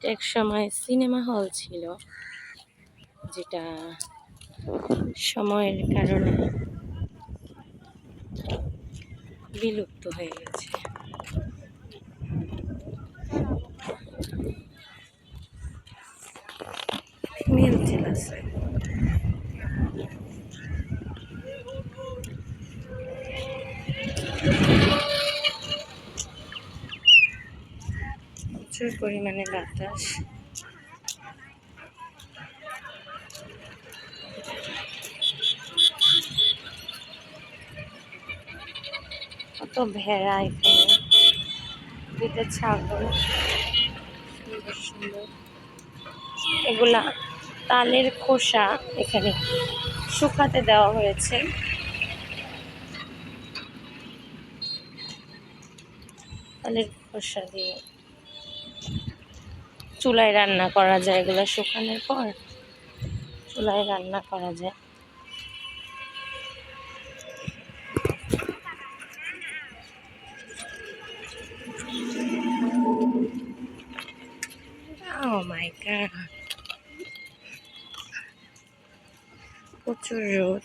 এটা এক সময় সিনেমা হল ছিল যেটা সময়ের কারণে বিলুপ্ত হয়ে গেছে। মিলছিল আছে প্রচুর পরিমাণে বাতাস। কত ভেড়া এখানে। দুটো ছাগল। সুন্দর সুন্দর। এগুলা তালের খোসা এখানে শুকাতে দেওয়া হয়েছে। তালের খোসা দিয়ে চুলায় রান্না করা যায় এগুলো শুকানোর পর চুলায় রান্না করা যায় Oh my god. প্রচুর রোদ